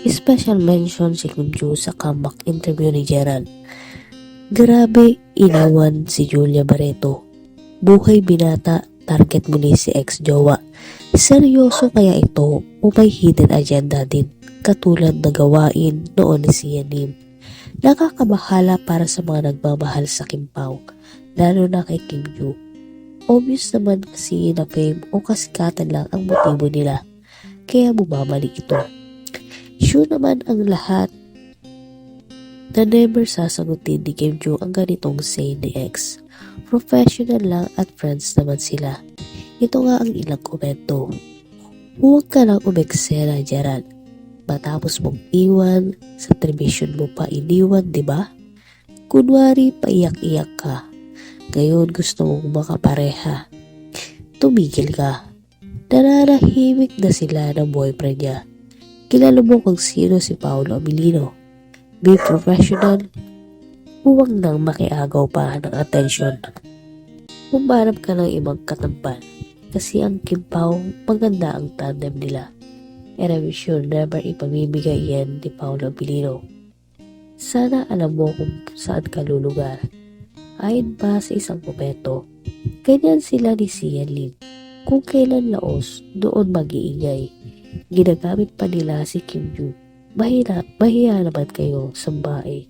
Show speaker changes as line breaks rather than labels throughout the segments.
Special mention si Kim Joo sa comeback interview ni Gerald. Grabe, inawan si Julia Barreto. Buhay binata, target muli si ex-jowa. Seryoso kaya ito o may hidden agenda din katulad na gawain noon ni Sian Lim. Nakakabahala para sa mga nagmamahal sa Kim Pao, lalo na kay Kim Joo. Obvious naman kasi na fame o kasikatan lang ang motibo nila, kaya bumabalik ito. Sure naman ang lahat na never sasagutin ni Kim Joo ang ganitong say ni ex. Professional lang at friends naman sila. Ito nga ang ilang komento. Huwag ka lang umeksena, Gerald. Matapos mong iwan, sa television mo pa iniwan, di ba? Kunwari, paiyak-iyak ka. Ngayon gusto mong makapareha. Tumigil ka. Nananahimik na sila ng boyfriend niya. Kilala mo kung sino si Paolo Abilino. Be professional. Huwag nang makiagaw pa ng attention. Humarap ka ng ibang katampan kasi ang Kim Pao maganda ang tandem nila. And I'm sure never ipamimigay yan ni Paolo Abilino. Sana alam mo kung saan ka lulugar. Ayon pa sa isang komento, ganyan sila ni Sian Lim. Kung kailan laos, doon mag-iingay. Ginagamit pa nila si Kim Joo. Mahina, mahiya naman kayo sa bae.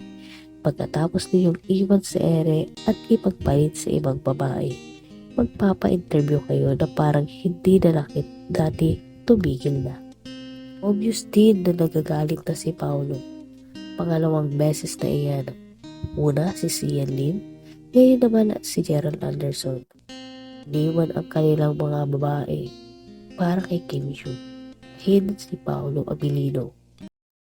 Pagkatapos ninyong iwan sa ere at ipagpalit sa ibang babae, magpapa-interview kayo na parang hindi na lakit dati tumigil na. Obvious din na nagagalit na si Paolo. Pangalawang beses na iyan. Una si Sian Lim, ngayon naman si Gerald Anderson. Iniwan ang kanilang mga babae para kay Kim Joo. Hidden si Paolo Abilino.